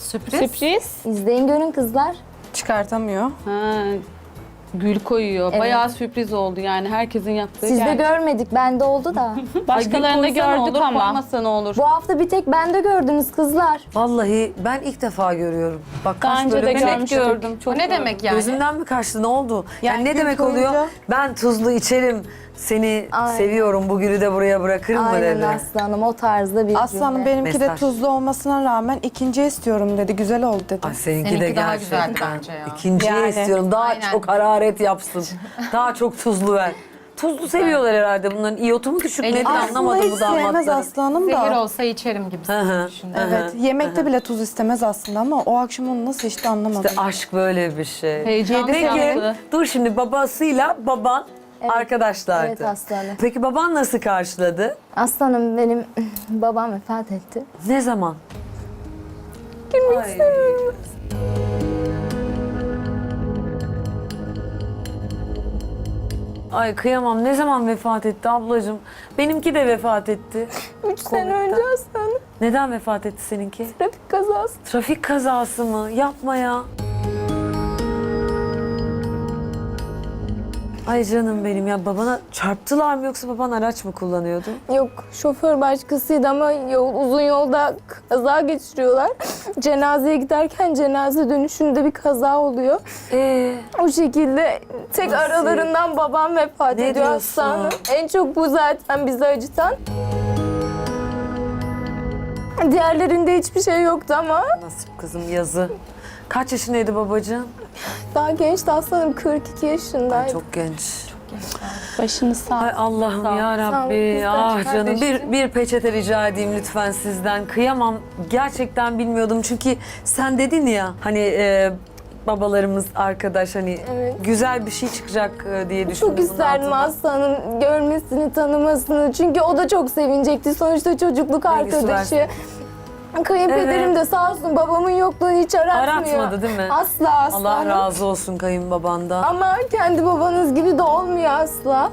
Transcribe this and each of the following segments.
Sürpriz. Sürpriz. İzleyin görün kızlar. Çıkartamıyor. Ha, gül koyuyor. Evet. Bayağı sürpriz oldu yani herkesin yaptığı. Siz de geldi. görmedik bende oldu da. Ay, gül Başkalarında koysa ne gördük olur, ama. koymasa ne olur. Bu hafta bir tek bende gördünüz kızlar. Vallahi ben ilk defa görüyorum. Bak Daha kaç önce de bölüm görmüştük. gördüm. Çok O ne gördüm. demek yani? Gözümden mi kaçtı ne oldu? Yani, Yani ne gül demek koyunca- oluyor? Ben tuzlu içerim. Seni Aynen. seviyorum. Bu gülü de buraya bırakırım mı Aynen dedi. aslanım o tarzda bir Aslanım cümle. benimki de Mesaj. tuzlu olmasına rağmen ikinci istiyorum dedi. Güzel oldu dedi. Ay seninki, Seninki de daha gerçekten. güzeldi bence ya. İkinciyi Yani. istiyorum. Daha Aynen. çok hararet yapsın. Daha çok tuzlu ver. Tuzlu seviyorlar herhalde bunların. İyotu mu düşük nedir Aslında Aslında anlamadım hiç bu sevmez damatları. aslanım Zehir da. olsa içerim gibi Hı hı. düşündüm. Evet, yemekte bile tuz istemez aslında ama o akşam onu nasıl içti anlamadım. İşte aşk böyle bir şey. Heyecan Peki yaptı. dur şimdi babasıyla baban arkadaşlardı. Evet aslanım. Peki baban nasıl karşıladı? Aslanım benim babam vefat etti. Ne zaman? Girmek Ay. istemiyorum. Ay kıyamam. Ne zaman vefat etti ablacığım? Benimki de vefat etti. Üç sene Covid'den. önce aslanım. Neden vefat etti seninki? Trafik kazası. Trafik kazası mı? Yapma ya. Ay canım benim ya babana çarptılar mı yoksa baban araç mı kullanıyordu? Yok şoför başkasıydı ama yol, uzun yolda kaza geçiriyorlar. Cenazeye giderken cenaze dönüşünde bir kaza oluyor. Ee, O şekilde tek Nasıl? aralarından babam vefat Ne ediyor diyorsun? En çok bu zaten bizi acıtan. Diğerlerinde hiçbir şey yoktu ama nasip kızım yazı. Kaç yaşındaydı babacığım? daha gençti aslanım 42 yaşındaydı. Çok genç. Başınız sağ Ay Allah'ım ya Sağ ol, Rabbi. kızlar, Ah canım bir, bir peçete rica edeyim lütfen sizden. Kıyamam. Gerçekten bilmiyordum çünkü sen dedin ya hani e, babalarımız arkadaş hani Evet. güzel bir şey çıkacak e, diye düşündüm. Çok bunun isterdim aslanım görmesini, tanımasını. Çünkü o da çok sevinecekti. Sonuçta çocukluk arkadaşı. Kayınpederim de sağ olsun babamın yokluğunu hiç aratmıyor. Aratmadı değil mi? Asla aslanım. Allah razı olsun kayınbabandan. Ama kendi babanız gibi de olmuyor asla.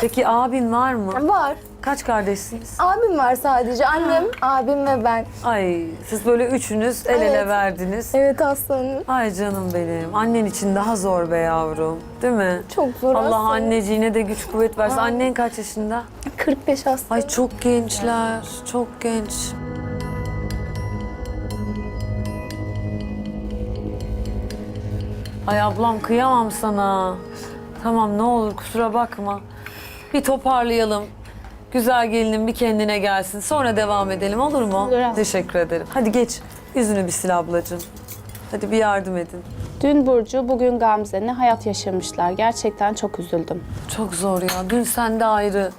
Peki abin var mı? Var. Kaç kardeşsiniz? Abim var sadece. Annem, abim ve ben. Ay siz böyle üçünüz el ele Evet. verdiniz. Evet aslanım. Ay canım benim. Annen için daha zor be yavrum. Değil mi? Çok zor Allah aslanım. anneciğine de güç kuvvet versin. Annen kaç yaşında? 45 aslanım. Ay çok gençler. Çok genç. Ay ablam kıyamam sana. Tamam ne olur kusura bakma. Bir toparlayalım. Güzel gelinim bir kendine gelsin. Sonra devam edelim olur mu? Olur abla. Teşekkür ederim. Hadi geç. Yüzünü bir sil ablacığım. Hadi bir yardım edin. Dün Burcu, bugün Gamze ne hayat yaşamışlar. Gerçekten çok üzüldüm. Çok zor ya. Dün sende ayrı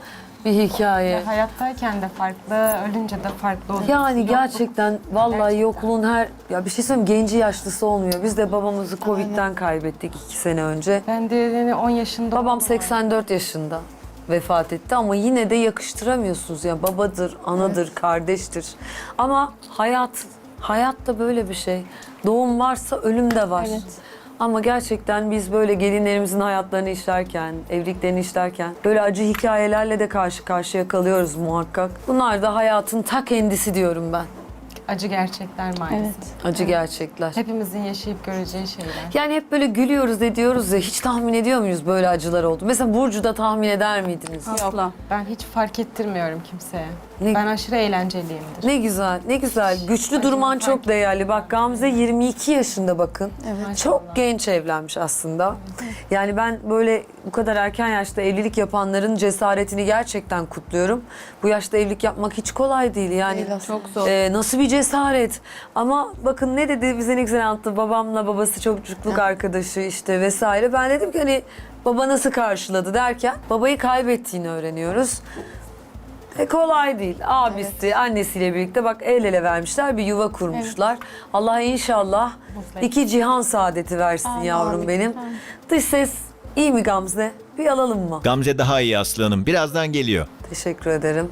bir hikaye. Hayattayken de farklı, ölünce de farklı oluyor. Yani gerçekten vallahi Gerçekten. yokluğun her ya bir şey söyleyeyim genci yaşlısı olmuyor. Biz de babamızı Covid'den kaybettik iki sene önce. Ben de yani 10 yaşında Babam oldum. 84 yaşında vefat etti ama yine de yakıştıramıyorsunuz ya babadır, anadır, kardeştir. Ama hayat hayat da böyle bir şey. Doğum varsa ölüm de var. Evet. Ama gerçekten biz böyle gelinlerimizin hayatlarını işlerken, evliliklerini işlerken böyle acı hikayelerle de karşı karşıya kalıyoruz muhakkak. Bunlar da hayatın ta kendisi diyorum ben. Acı gerçekler maalesef. Evet. Acı gerçekler. Hepimizin yaşayıp göreceği şeyler. Yani hep böyle gülüyoruz ediyoruz ya hiç tahmin ediyor muyuz böyle acılar oldu? Mesela Burcu'da tahmin eder miydiniz? Asla. Ben hiç fark ettirmiyorum kimseye. Ne- Ben aşırı eğlenceliyimdir. Ne güzel, ne güzel. Güçlü durman çok değerli. Bak Gamze 22 yaşında bakın. Çok genç evlenmiş aslında. Yani ben böyle bu kadar erken yaşta evlilik yapanların cesaretini gerçekten kutluyorum. Bu yaşta evlilik yapmak hiç kolay değil yani. Çok zor. Ee, nasıl bir cesaret. Ama bakın ne dedi bize ne güzel anlattı. Babamla babası çocukluk arkadaşı işte vesaire. Ben dedim ki hani baba nasıl karşıladı derken babayı kaybettiğini öğreniyoruz. E, kolay değil. Abisi, annesiyle birlikte bak el ele vermişler, bir yuva kurmuşlar. Allah inşallah iki cihan saadeti versin yavrum benim. Dış ses iyi mi Gamze? Bir alalım mı? Gamze daha iyi aslanım. Birazdan geliyor. Teşekkür ederim.